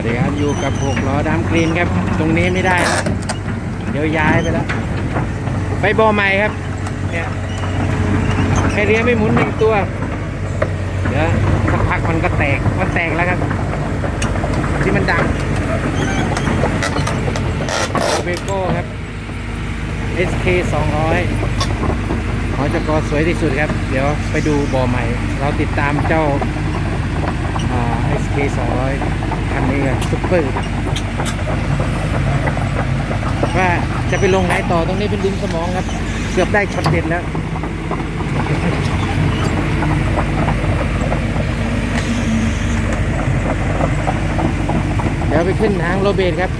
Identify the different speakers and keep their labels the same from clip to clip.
Speaker 1: วัสดีครับอยู่กับหกล้อดำกรีนครับ ตรงนี้ไม่ได้แล้วเดี๋ยวย้ายไปแล้ว ไปบ่อใหม่ครับเนี่ยแคเรียไม่หมุนหนึ่งตัว เดี๋ยวสักพักมันก็แตกมันแตกแล้วครับ ที่มันดังเบโก้ครับ SK 200หอจกสวยที่สุดครับ เดี๋ยวไปดูบ่อใหม่ เราติดตามเจ้า SK 200 คันนี้กันซุปเปอร์ว่าจะไปลงไหนต่อตรงนี้เป็นดินสมองครับ เกือบได้ช็อตเด็ดแล้วเดี๋ยวไปขึ้นทางโรเบตครับ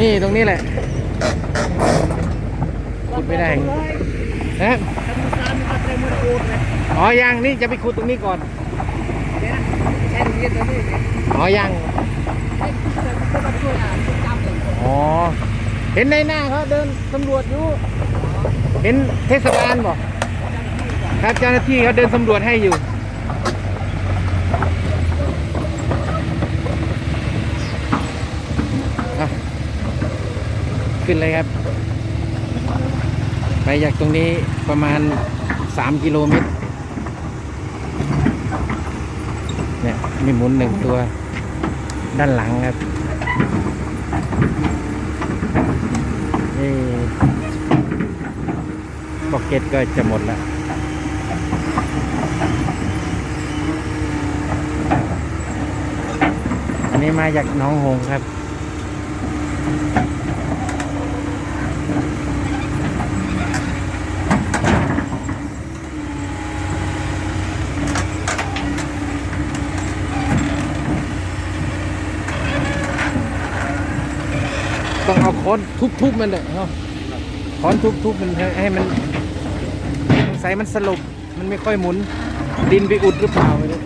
Speaker 1: นี่ตรงนี้แหละขุดไม่ได้นะอ๋อยังนี่จะไปขุดตรงนี้ก่อน อ๋อยังอ๋อเห็นในหน้าเขาเดินตำรวจอยู่ เห็นเทศบาลบอกครับเจ้าหน้าที่เขาเดินสำรวจให้อยู่ขึ้นเลยครับ ไปจากตรงนี้ประมาณ 3 กิโลเมตร เนี่ย มีหมุนหนึ่งตัว ด้านหลังครับนี่พ็อกเก็ตก็จะหมดแล้วอันนี้มาจากน้องหงครับ ต้องเอา ค้อนทุบๆมันเลยเนาะค้อนทุบๆมันให้มันสงสัยมันสลบมันไม่ค่อยหมุน ดินไปอุดหรือเปล่าไม่รู้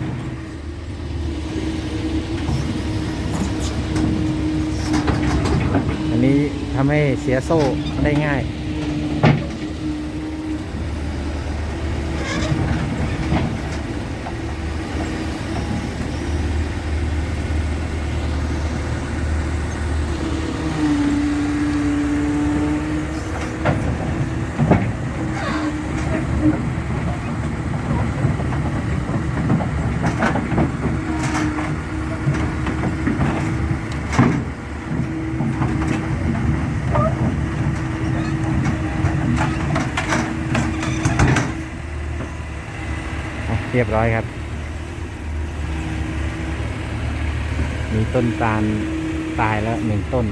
Speaker 1: อันนี้ทำให้เสียโซ่ได้ง่าย เรียบร้อยครับ มีต้นตาลตายแล้วหนึ่งต้น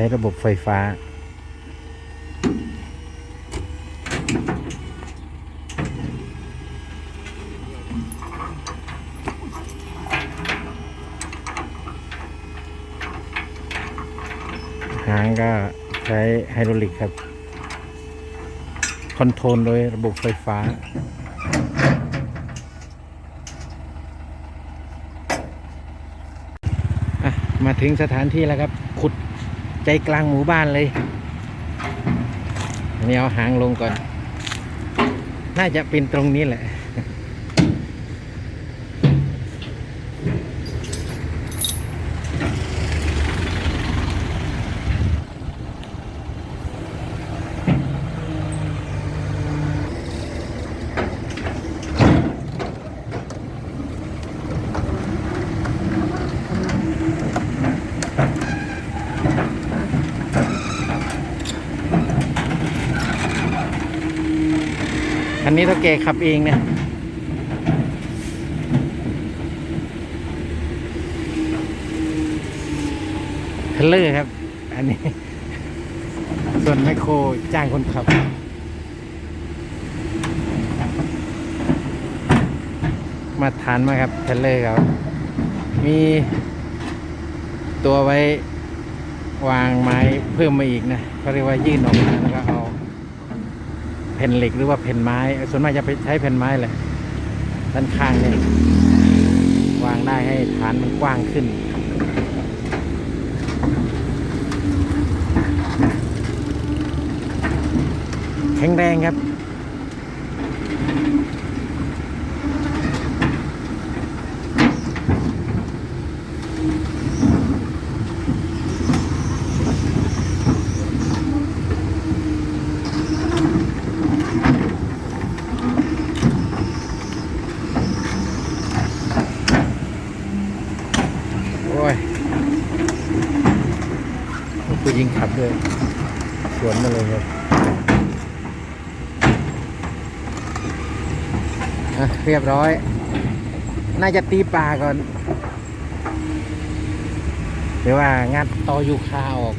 Speaker 1: ช้ระบบไฟฟ้า หางก็ใช้ไฮดรอลิกครับ คอนโทรลโดยระบบไฟฟ้าอะมาถึงสถานที่แล้วครับ ใจกลางหมู่บ้านเลยนี่เอาหางลงก่อน น่าจะเป็นตรงนี้แหละ อันนี้เท่าแกขับเองเนี่ยเทเลอร์ครับ อันนี้ ส่วนแมโครจ้างคนขับมาทานมาครับเทรลเลอร์เขามีตัวไว้วางไม้เพิ่มมาอีกนะเขาเรียกว่ายื่นออกมาแล้วก็เอา ผ่นเหล็กหรือว่าแผ่นไม้ ส่วนมากจะไปใช้แผ่นไม้แหละด้านข้างเนี่ยวางได้ให้ฐานมันกว้างขึ้นแข็งแรงครับ โอ้ยผู้ยิงขับด้วย สวนมาเลยครับ อะเรียบร้อย น่าจะตีปลาก่อน หรือว่างัดตอยูคาออก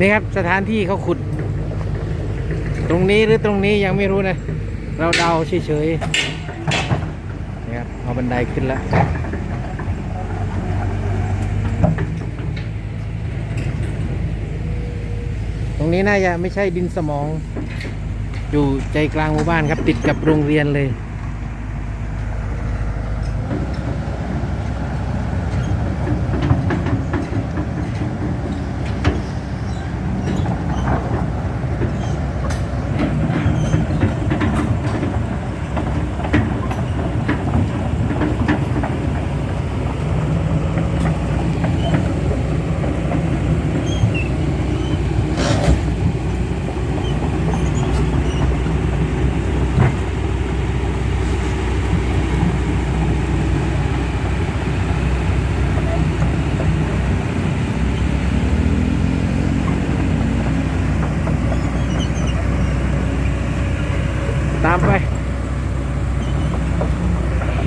Speaker 1: นี่ครับสถานที่เขาขุด ตรงนี้หรือตรงนี้ยังไม่รู้นะ เราเดาเฉยๆนี่ครับเอาบันไดขึ้นแล้วตรงนี้น่าจะไม่ใช่ดินสมอง อยู่ใจกลางหมู่บ้านครับติดกับโรงเรียนเลย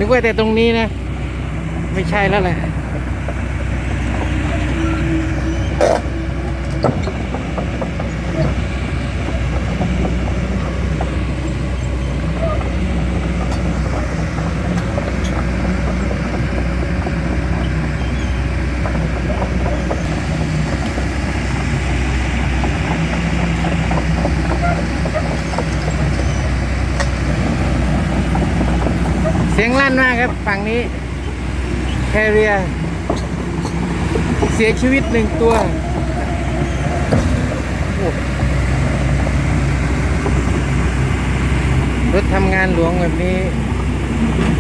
Speaker 1: ว่าแต่ตรงนี้นะ ไม่ใช่แล้วแหละ งลั่นมากครับ ฝั่งนี้แคเรีย เสียชีวิตหนึ่งตัวรถทำงานหลวงแบบนี้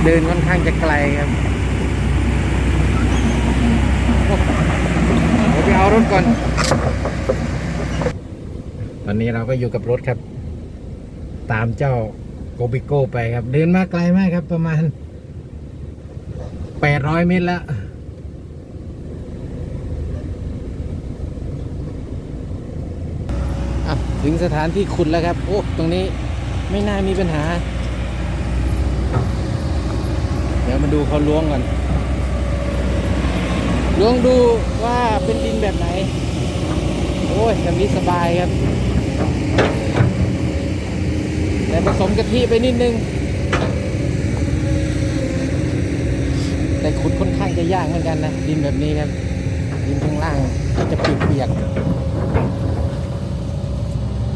Speaker 1: เดินค่อนข้างจะไกลครับโอ้เดี๋ยวไปเอารถก่อน ตอนนี้เราก็อยู่กับรถครับ ตามเจ้า โกบิโก้ไปครับ เดินมาไกลมากครับ ประมาณ 800 เมตรแล้วอะถึงสถานที่ขุดแล้วครับ โอ้ ตรงนี้ไม่น่ามีปัญหา เดี๋ยวมาดูเขาล้วงก่อนล้วงดูว่าเป็นดินแบบไหน โอ้ยแบบนี้สบายครับ แต่ผสมกะทิไปนิดนึง แต่ขุดค่อนข้างจะยากเหมือนกันนะ ดินแบบนี้ครับ ดินข้างล่างก็จะเปียกๆ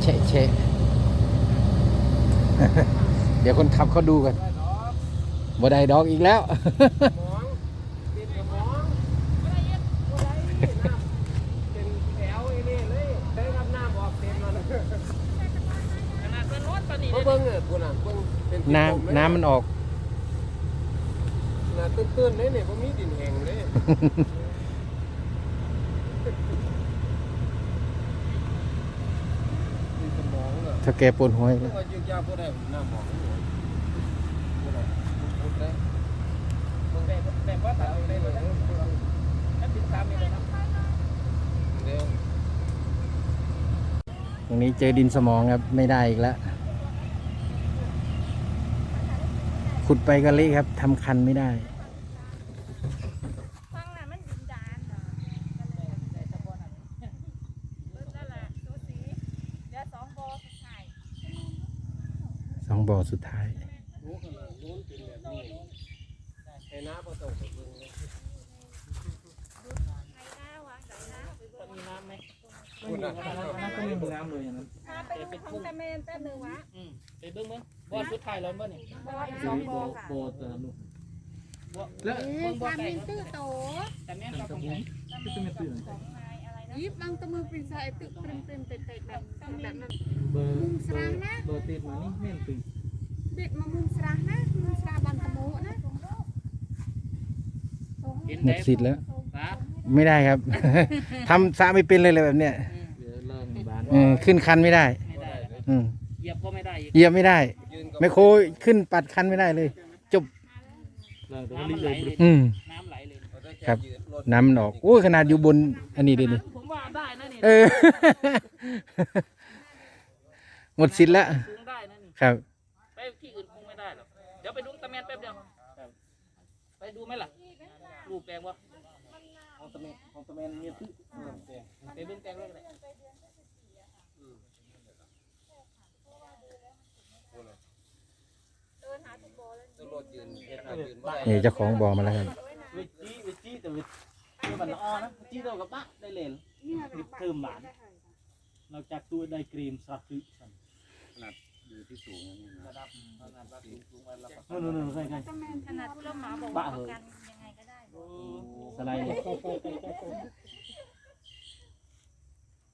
Speaker 1: เชะเชะเดี๋ยวคนขับเขาดูกันบ่ได้ดอกอีกแล้ว
Speaker 2: เพราะเบิ้งเนี่ยกูน่ะเบิ้งเป็น
Speaker 1: น้ำน้ำมันออก
Speaker 2: น่ะตื้นๆเลยเนี่ยบ่มีดินแห้งเลยดินสมองอะ
Speaker 1: ถ้าแกปวดหัวอีก
Speaker 2: เพ
Speaker 1: แล้
Speaker 2: ราะ
Speaker 1: ว
Speaker 2: ว่ายึกยาวบ่ได้หน้าหมองอยู่กูน่ะพุดๆเลยมึงได้แต่ว่าตัดได้เลยถ้าปิดตามนี่เลยครับเร็ว
Speaker 1: ตรงนี้เจอดินสมองครับ ไม่ได้อีกแล้ว ขุดไปก็เละครับทำคันไม่ได้
Speaker 3: ฟังน่ะมันดินดานเหรอเบิดแล้วล่ะสูสีเหลือสองโบสุดท้าย
Speaker 1: สองบ่อสุดท้าย
Speaker 3: เโอ้
Speaker 2: ขนาดโน้นเป็นแบบนี้ไอ้น้าประตูไปเบิ่งเลย
Speaker 3: ใครหน้าวางใส่หน้าไปเบิ่ง
Speaker 4: มีน้ำไหม
Speaker 2: พูดนะ
Speaker 4: น้ำก็ไม่มีน้ำเลยอย่างนั้น
Speaker 3: พาไปดูของตะเมนแป๊บหนึงวะ
Speaker 4: อืมไปเบิ้งมั้งบอลชุดไทยแล้วบ่นี่
Speaker 3: บอสสองโบค่ะ
Speaker 4: โบเตอร์ลูก
Speaker 5: แล้ว
Speaker 3: เอ๊ะทำมินตื้อโต
Speaker 4: แต่แม่กับผม
Speaker 3: ตะเมนของนายอะไรนะ
Speaker 6: ยิบบางตะมือปรินไซตึกปริมปริมเตะเตะแบบแบบนั้น
Speaker 4: เบอร์เบอร์ติดมานี่แม่นตึง
Speaker 6: บิดมามุมสระนะมุมสระบันตะโมนะ
Speaker 4: ห
Speaker 1: ม
Speaker 4: ด
Speaker 1: สิทธิ์แล้ว ไม่ได้ครับ ทำสระไม่เป็นเลยเลยแบบเนี้ย
Speaker 4: เริ่มบาน
Speaker 1: ขึ้นคันไม่ได้ อืม
Speaker 4: เหยียบก็ไม่ได้อีก
Speaker 1: เหยียบไม่ได้
Speaker 2: ยืนกับ
Speaker 1: ไมโครขึ้นปัดคันไม่ได้เลย จบ
Speaker 4: เริ่มตัวนี้เลย
Speaker 1: อืม
Speaker 4: น้ำไหลเลย
Speaker 2: เอาได้แค
Speaker 1: รับ
Speaker 2: ยืนรถ
Speaker 1: น้ำมันออกโอ้ยขนาดอยู่บน อันนี้ดินี่
Speaker 4: ผมว่าได้นะนี่
Speaker 1: เออ หมดสิทธิ์แล้ว
Speaker 4: สูงได้นะนี่
Speaker 1: ครับ
Speaker 4: ไปที่อื่นคงไม่ได้หรอกเดี๋ยวไปดูตะแมนแป๊บเดียวไปดูไหมล่ะรูปแปลงวะของตะแมนของตะแมนมีตื้อไปเบิ้งแปลงเลยก็ได้
Speaker 3: เดินหาทุกโบเลย
Speaker 2: ตัว รถยืนเฮ็ดให้ยืนบ่ได้
Speaker 1: นี่เจ้าของบอมาแล้วครับ
Speaker 4: วิจีวิจีแต่วิจีมันละอ้อนะวิจีเท่ากับปะได้เลนริบเติมหวานนอกจากตัวได้ครีมซอสคือสั่น
Speaker 2: อยู่ที่สูงนี่นะ
Speaker 4: ระดับขนาดว่าสูงสูงวันละนู่นนู่นนู่นใช่ใช่
Speaker 3: ขนาดผู้รับเหมาบอกว่าประกันยังไงก็ได้
Speaker 4: สไลด์เลย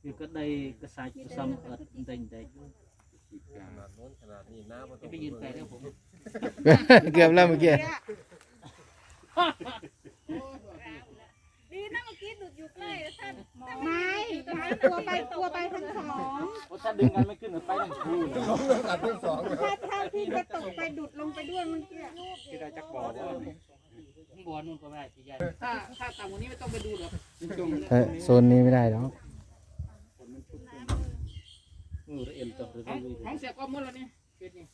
Speaker 4: เดี๋ยวก็ได้กระสายกระซำเอิดเด้งเด้ง
Speaker 2: ขนาดโน้นขนาดนี้น้าประตู
Speaker 4: ไปยืนไกลเด้อผม
Speaker 1: เกือบแล้วเมื่อกี้
Speaker 3: ดีนะเมื่อกี้ดุดอยู่ใกล้ท่านมอง
Speaker 6: ไม่ไม่กลัวไปกลัวไปทั้งสอง
Speaker 4: โอ้ถ้าดึงกันไม่ขึ้นไปทั้งคู่
Speaker 2: ล้มแล้วกัดทั้งสองเลย
Speaker 6: ถ้าถ้าพี่จะตกไปดุดลงไปด้วยมันเกี้ย
Speaker 1: ที่ได้จักบอ
Speaker 4: ข้างบนนู่นก็ไม่ได้พี่ใหญ่ถ้าถ้าต่ำกว่านี้ไม่ต้องไปดูหรอก
Speaker 1: โซนนี้ไม่ได้หรอก
Speaker 4: เออเอ็นต่อหรือของเสียก็หมดแล้วนี่เป็นนี่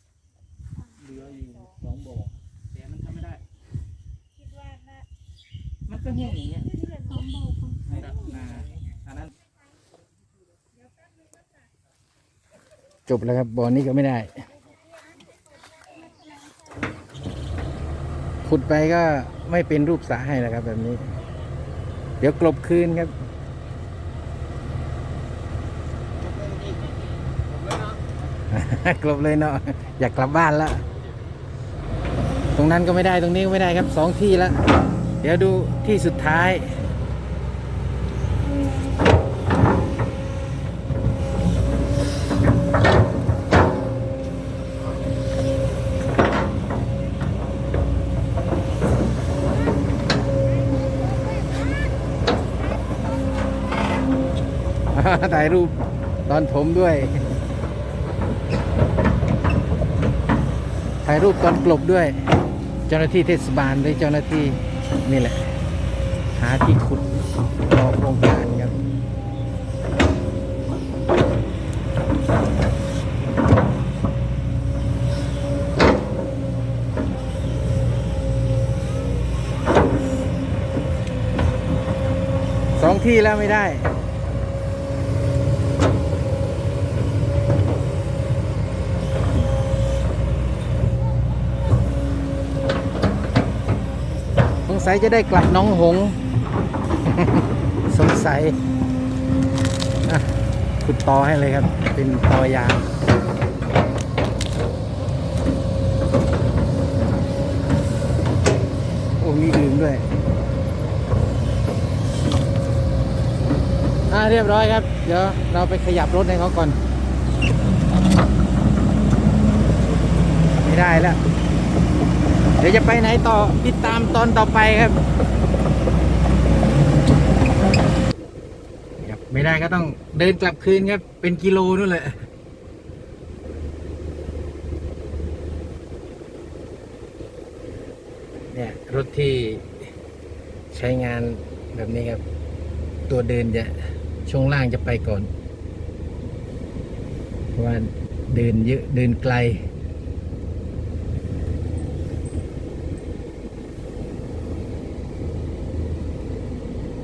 Speaker 4: เหลืออยู่สองบ่อแต่มันทำไม่ได้
Speaker 3: คิดว่าน่า
Speaker 4: มันก็แห้งอย่างเงี้ย
Speaker 3: สองโบ
Speaker 4: อันนั้น
Speaker 1: จบแล้วครับบอลนี้ก็ไม่ได้ ขุดไปก็ไม่เป็นรูปสระให้แล้วครับ แบบนี้ เดี๋ยวกลบคืนครับ กลบเลยเนาะอยากกลับบ้านแล้ว ตรงนั้นก็ไม่ได้ตรงนี้ก็ไม่ได้ครับสองที่แล้ว เดี๋ยวดูที่สุดท้ายถ่ายรูปตอนผมด้วย ถ่ายรูปตอนกลบด้วย เจ้าหน้าที่เทศบาลหรือเจ้าหน้าที่นี่แหละ หาที่ขุดรอโครงการครับสองที่แล้วไม่ได้ สัยจะได้กลับน้องหง สงสัยขุดตอให้เลยครับ เป็นตอยางโอ้มีอื่นด้วยอ่าเรียบร้อยครับ เดี๋ยวเราไปขยับรถให้เขาก่อน ไม่ได้แล้ว ดี๋ยวจะไปไหนต่อติดตามตอนต่อไปครับครับไม่ได้ก็ต้องเดินกลับคืนครับ เป็นกิโลนู่นแหละเนี่ยรถที่ใช้งานแบบนี้ครับ ตัวเดินจะช่วงล่างจะไปก่อน เพราะว่าเดินเยอะเดินไกล